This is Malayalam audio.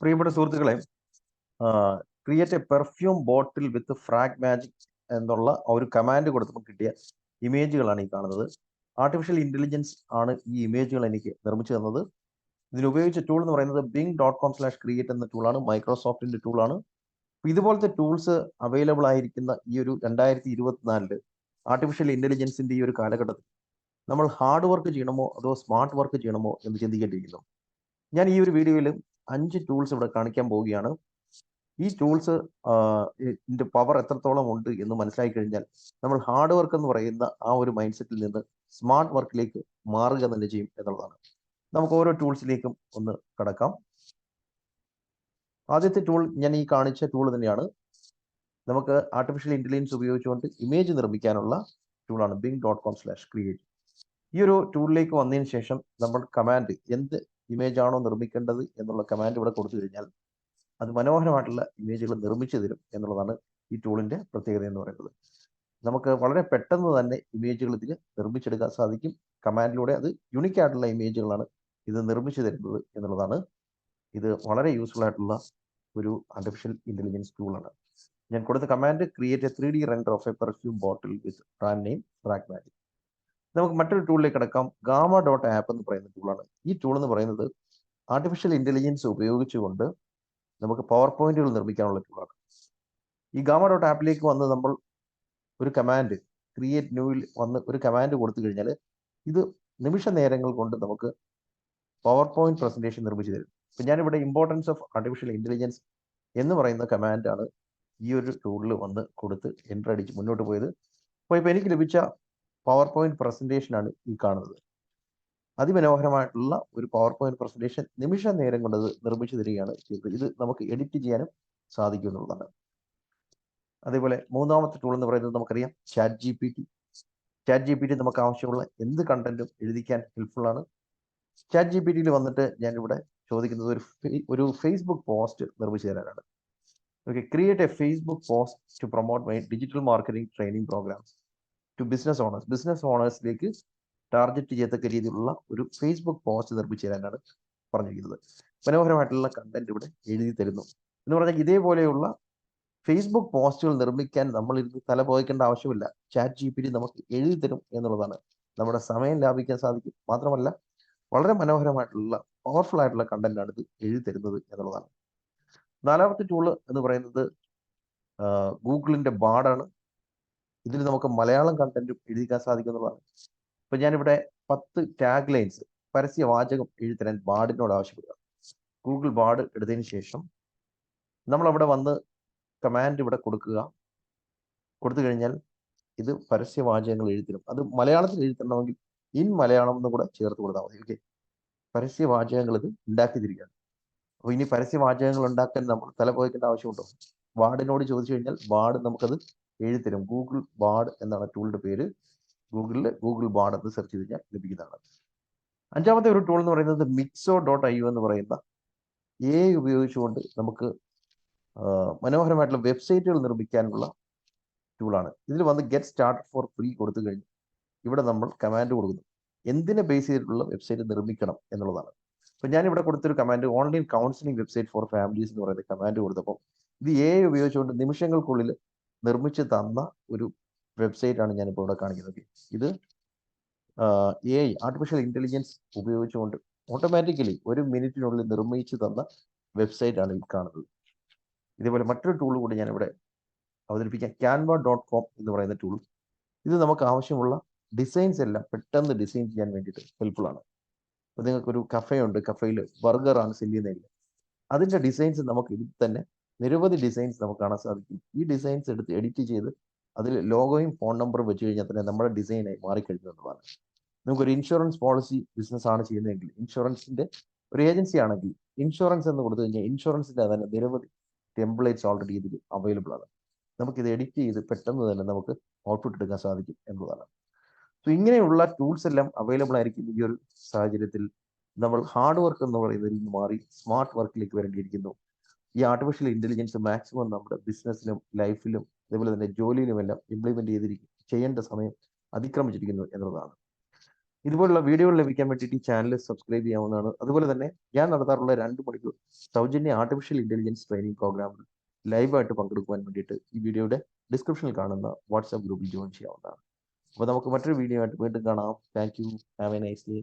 പ്രിയപ്പെട്ട സുഹൃത്തുക്കളെ create a perfume bottle with frag magic എന്നുള്ള ഒരു കമാൻഡ് കൊടുത്തപ്പോൾ കിട്ടിയ ഇമേജുകളാണ് ഈ കാണുന്നത്. ആർട്ടിഫിഷ്യൽ ഇന്റലിജൻസ് ആണ് ഈ ഇമേജുകൾ എനിക്ക് നിർമ്മിച്ചു തന്നത്. ഇതിനുപയോഗിച്ച ടൂൾ എന്ന് പറയുന്നത് Bing dot com slash create എന്ന ടൂളാണ് മൈക്രോസോഫ്റ്റിന്റെ ടൂളാണ് ഇതുപോലത്തെ ടൂൾസ് അവൈലബിൾ ആയിരിക്കുന്ന ഈ ഒരു രണ്ടായിരത്തി ഇരുപത്തിനാലിൽ ആർട്ടിഫിഷ്യൽ ഇന്റലിജൻസിന്റെ ഈ ഒരു കാലഘട്ടത്തിൽ നമ്മൾ ഹാർഡ് വർക്ക് ചെയ്യണമോ അതോ സ്മാർട്ട് വർക്ക് ചെയ്യണമോ എന്ന് ചിന്തിക്കേണ്ടിയിരിക്കുന്നു. ഞാൻ ഈ ഒരു വീഡിയോയിൽ അഞ്ച് ടൂൾസ് ഇവിടെ കാണിക്കാൻ പോവുകയാണ്. ഈ ടൂൾസ് ഇതിന്റെ പവർ എത്രത്തോളം ഉണ്ട് എന്ന് മനസ്സിലാക്കി കഴിഞ്ഞാൽ നമ്മൾ ഹാർഡ് വർക്ക് എന്ന് പറയുന്ന ആ ഒരു മൈൻഡ് സെറ്റിൽ നിന്ന് സ്മാർട്ട് വർക്കിലേക്ക് മാറുക തന്നെ ചെയ്യും എന്നുള്ളതാണ്. നമുക്ക് ഓരോ ടൂൾസിലേക്കും ഒന്ന് കടക്കാം. ആദ്യത്തെ ടൂൾ ഞാൻ ഈ കാണിച്ച ടൂൾ തന്നെയാണ്. നമുക്ക് ആർട്ടിഫിഷ്യൽ ഇന്റലിജൻസ് ഉപയോഗിച്ചുകൊണ്ട് ഇമേജ് നിർമ്മിക്കാനുള്ള ടൂളാണ് Bing dot com slash create ഈ ഒരു ടൂളിലേക്ക് വന്നതിന് ശേഷം നമ്മൾ കമാൻഡ് എന്ത് ഇമേജ് ആണോ നിർമ്മിക്കേണ്ടത് എന്നുള്ള കമാൻഡ് ഇവിടെ കൊടുത്തു കഴിഞ്ഞാൽ അത് മനോഹരമായിട്ടുള്ള ഇമേജുകൾ നിർമ്മിച്ചു തരും എന്നുള്ളതാണ് ഈ ടൂളിന്റെ പ്രത്യേകത എന്ന് പറയുന്നത്. നമുക്ക് വളരെ പെട്ടെന്ന് തന്നെ ഇമേജുകൾ ഇതിൽ നിർമ്മിച്ചെടുക്കാൻ സാധിക്കും. കമാൻഡിലൂടെ അത് യുണീക്ക് ആയിട്ടുള്ള ഇമേജുകളാണ് ഇത് നിർമ്മിച്ചു തരുന്നത് എന്നുള്ളതാണ്. ഇത് വളരെ യൂസ്ഫുൾ ആയിട്ടുള്ള ഒരു ആർട്ടിഫിഷ്യൽ ഇന്റലിജൻസ് ടൂളാണ് ഞാൻ കൊടുത്ത command create a three D render of a perfume bottle with brand name magic നമുക്ക് മറ്റൊരു ടൂളിലേക്ക് കിടക്കാം. ഗാമ ഡോട്ട് ആപ്പ് എന്ന് പറയുന്ന ടൂളാണ് ഈ ടൂൾ എന്ന് പറയുന്നത് ആർട്ടിഫിഷ്യൽ ഇന്റലിജൻസ് ഉപയോഗിച്ചുകൊണ്ട് നമുക്ക് പവർ പോയിന്റുകൾ നിർമ്മിക്കാനുള്ള ടൂളാണ് ഈ ഗാമ ഡോട്ട് ആപ്പിലേക്ക് വന്ന് നമ്മൾ ഒരു കമാൻഡ് ക്രിയേറ്റ് ന്യൂവിൽ വന്ന് ഒരു കമാൻഡ് കൊടുത്തു കഴിഞ്ഞാൽ ഇത് നിമിഷ നേരങ്ങൾ കൊണ്ട് നമുക്ക് പവർ പോയിന്റ് പ്രസന്റേഷൻ നിർമ്മിച്ചു തരും. ഇപ്പം ഞാനിവിടെ ഇമ്പോർട്ടൻസ് ഓഫ് ആർട്ടിഫിഷ്യൽ ഇന്റലിജൻസ് എന്ന് പറയുന്ന കമാൻഡാണ് ഈ ഒരു ടൂളിൽ വന്ന് കൊടുത്ത് എന്റർ അടിച്ച് മുന്നോട്ട് പോയത്. അപ്പോൾ ഇപ്പോൾ എനിക്ക് ലഭിച്ച പവർ പോയിന്റ് പ്രസന്റേഷൻ ആണ് ഈ കാണുന്നത്. അതിമനോഹരമായിട്ടുള്ള ഒരു പവർ പോയിന്റ് പ്രസന്റേഷൻ നിമിഷ നേരം കൊണ്ടത് നിർമ്മിച്ചു തരികയാണ് ചെയ്തത്. ഇത് നമുക്ക് എഡിറ്റ് ചെയ്യാനും സാധിക്കും എന്നുള്ളതാണ് അതേപോലെ മൂന്നാമത്തെ ടൂൾ എന്ന് പറയുന്നത് നമുക്കറിയാം chat G P T chat G P T നമുക്ക് ആവശ്യമുള്ള എന്ത് കണ്ടന്റും എഴുതിക്കാൻ ഹെൽപ്ഫുൾ ആണ്. ചാറ്റ് ജി പി ടിയിൽ വന്നിട്ട് ഞാനിവിടെ ചോദിക്കുന്നത് ഒരു ഒരു ഫേസ്ബുക്ക് പോസ്റ്റ് നിർമ്മിച്ചു തരാനാണ്. Okay create a Facebook post to promote my digital marketing training programs to business owners business ഓണേഴ്സിലേക്ക് target ചെയ്യത്തക്ക രീതിയിലുള്ള ഒരു ഫേസ്ബുക്ക് പോസ്റ്റ് നിർമ്മിച്ചു തരാനാണ് പറഞ്ഞിരിക്കുന്നത്. മനോഹരമായിട്ടുള്ള കണ്ടന്റ് ഇവിടെ എഴുതി തരുന്നു. എന്ന് പറഞ്ഞാൽ ഇതേപോലെയുള്ള ഫേസ്ബുക്ക് പോസ്റ്റുകൾ നിർമ്മിക്കാൻ നമ്മൾ ഇരുന്ന് തല പോയിക്കേണ്ട ആവശ്യമില്ല. ചാറ്റ് ജി പി ടി നമുക്ക് എഴുതി തരും എന്നുള്ളതാണ്. നമ്മുടെ സമയം ലാഭിക്കാൻ സാധിക്കും. മാത്രമല്ല വളരെ മനോഹരമായിട്ടുള്ള പവർഫുൾ ആയിട്ടുള്ള കണ്ടന്റ് ആണ് ഇത് എഴുതി തരുന്നത് എന്നുള്ളതാണ്. നാലാമത്തെ ടൂൾ എന്ന് പറയുന്നത് ഗൂഗിളിന്റെ ബാഡാണ്. ഇതിൽ നമുക്ക് മലയാളം കണ്ടന്റും എഴുതിക്കാൻ സാധിക്കും എന്നുള്ളതാണ്. ഇപ്പൊ ഞാനിവിടെ പത്ത് ടാഗ് ലൈൻസ് പരസ്യ വാചകം എഴുതി തരാൻ ബാഡിനോട് ആവശ്യപ്പെടുക. ഗൂഗിൾ ബാഡ് എടുത്തതിന് ശേഷം നമ്മൾ അവിടെ വന്ന് കമാൻഡ് ഇവിടെ കൊടുക്കുക. കൊടുത്തു കഴിഞ്ഞാൽ ഇത് പരസ്യ വാചകങ്ങൾ എഴുതിരും അത് മലയാളത്തിൽ എഴുതണമെങ്കിൽ ഇൻ മലയാളം എന്ന് കൂടെ ചേർത്ത് കൊടുത്താൽ മതി. ഓക്കെ പരസ്യ വാചകങ്ങൾ ഇത് ഉണ്ടാക്കി തിരിക്കുകയാണ് അപ്പോൾ ഇനി പരസ്യ വാചകങ്ങൾ ഉണ്ടാക്കാൻ നമ്മൾ തല പോയിക്കേണ്ട ആവശ്യമുണ്ടോ? വാർഡിനോട് ചോദിച്ചു കഴിഞ്ഞാൽ വാർഡ് നമുക്കത് എഴുതിത്തരും ഗൂഗിൾ ബാഡ് എന്നാണ് ടൂളിന്റെ പേര്. ഗൂഗിളിൽ ഗൂഗിൾ ബാഡ് എന്ന് സെർച്ച് ചെയ്ത് കഴിഞ്ഞാൽ ലഭിക്കുന്നതാണ്. അഞ്ചാമത്തെ ഒരു ടൂൾ എന്ന് പറയുന്നത് മിക്സോ ഡോട്ട് ഐ എന്ന് പറയുന്ന എ ഉപയോഗിച്ചുകൊണ്ട് നമുക്ക് മനോഹരമായിട്ടുള്ള വെബ്സൈറ്റുകൾ നിർമ്മിക്കാനുള്ള ടൂളാണ് ഇതിൽ വന്ന് ഗെറ്റ് സ്റ്റാർട്ട് ഫോർ ഫ്രീ കൊടുത്തു കഴിഞ്ഞു ഇവിടെ നമ്മൾ കമാൻഡ് കൊടുക്കുന്നു. എന്തിനെ ബേസ് ചെയ്തിട്ടുള്ള വെബ്സൈറ്റ് നിർമ്മിക്കണം എന്നുള്ളതാണ്. അപ്പം ഞാൻ ഇവിടെ കൊടുത്തൊരു command online counselling website for families എന്ന് പറയുന്ന കമാൻഡ് കൊടുത്തപ്പോൾ ഇത് എ ഉപയോഗിച്ചുകൊണ്ട് നിമിഷങ്ങൾക്കുള്ളിൽ നിർമ്മിച്ച് തന്ന ഒരു വെബ്സൈറ്റ് ആണ് ഞാനിപ്പോൾ ഇവിടെ കാണിക്കുന്നത്. ഇത് എ ഐ ആർട്ടിഫിഷ്യൽ ഇന്റലിജൻസ് ഉപയോഗിച്ചുകൊണ്ട് ഓട്ടോമാറ്റിക്കലി ഒരു മിനിറ്റിനുള്ളിൽ നിർമ്മിച്ചു തന്ന വെബ്സൈറ്റ് ആണ് ഈ കാണുന്നത്. ഇതേപോലെ മറ്റൊരു ടൂൾ കൂടി ഞാനിവിടെ അവതരിപ്പിക്കാം. ക്യാൻവ ഡോട്ട് കോം എന്ന് പറയുന്ന ടൂൾ ഇത് നമുക്ക് ആവശ്യമുള്ള ഡിസൈൻസ് എല്ലാം പെട്ടെന്ന് ഡിസൈൻ ചെയ്യാൻ വേണ്ടിയിട്ട് ഹെൽപ്ഫുൾ ആണ്. അപ്പോൾ നിങ്ങൾക്ക് ഒരു കഫേ ഉണ്ട് കഫേയിൽ ബർഗറാണ് ആണ് സെൽ ചെയ്യുന്നതെങ്കിൽ അതിന്റെ ഡിസൈൻസ് നമുക്ക് ഇതിൽ തന്നെ നിരവധി ഡിസൈൻസ് നമുക്ക് കാണാൻ സാധിക്കും. ഈ ഡിസൈൻസ് എടുത്ത് എഡിറ്റ് ചെയ്ത് അതിൽ ലോഗോയും ഫോൺ നമ്പറും വെച്ച് കഴിഞ്ഞാൽ തന്നെ നമ്മുടെ ഡിസൈനായി മാറിക്കഴിഞ്ഞു എന്ന് പറയാം. നമുക്കൊരു ഇൻഷുറൻസ് പോളിസി ബിസിനസ് ആണ് ചെയ്യുന്നതെങ്കിൽ ഇൻഷുറൻസിന്റെ ഒരു ഏജൻസി ആണെങ്കിൽ ഇൻഷുറൻസ് എന്ന് കൊടുത്തു കഴിഞ്ഞാൽ ഇൻഷുറൻസിന്റെ തന്നെ നിരവധി ടെംപ്ലേറ്റ്സ് ഓൾറെഡി ഇതിൽ അവൈലബിൾ ആണ്. നമുക്ക് ഇത് എഡിറ്റ് ചെയ്ത് പെട്ടെന്ന് തന്നെ നമുക്ക് ഔട്ട്പുട്ട് എടുക്കാൻ സാധിക്കും എന്നതാണ്. സോ ഇങ്ങനെയുള്ള ടൂൾസ് എല്ലാം അവൈലബിൾ ആയിരിക്കും ഈ ഒരു സാഹചര്യത്തിൽ. നമ്മൾ ഹാർഡ് വർക്ക് എന്ന് പറയുന്നതിൽ നിന്ന് മാറി സ്മാർട്ട് വർക്കിലേക്ക് വരേണ്ടിയിരിക്കുന്നു. ഈ ആർട്ടിഫിഷ്യൽ ഇന്റലിജൻസ് മാക്സിമം നമ്മുടെ ബിസിനസ്സിലും ലൈഫിലും അതേപോലെ തന്നെ ജോലിയിലും എല്ലാം ഇംപ്ലിമെന്റ് ചെയ്തിരിക്കും ചെയ്യേണ്ട സമയം അതിക്രമിച്ചിരിക്കുന്നു എന്നുള്ളതാണ്. ഇതുപോലുള്ള വീഡിയോകൾ ലഭിക്കാൻ വേണ്ടിയിട്ട് ഈ ചാനൽ സബ്സ്ക്രൈബ് ചെയ്യാവുന്നതാണ്. അതുപോലെ തന്നെ ഞാൻ നടത്താറുള്ള രണ്ട് മണിക്കൂർ സൗജന്യ ആർട്ടിഫിഷ്യൽ ഇന്റലിജൻസ് ട്രെയിനിങ് പ്രോഗ്രാമിൽ ലൈവായിട്ട് പങ്കെടുക്കുവാൻ വേണ്ടിയിട്ട് ഈ വീഡിയോയുടെ ഡിസ്ക്രിപ്ഷനിൽ കാണുന്ന വാട്സാപ്പ് ഗ്രൂപ്പിൽ ജോയിൻ ചെയ്യാവുന്നതാണ്. അപ്പോൾ നമുക്ക് മറ്റൊരു വീഡിയോ ആയിട്ട് വീണ്ടും കാണാം. Thank you have a nice day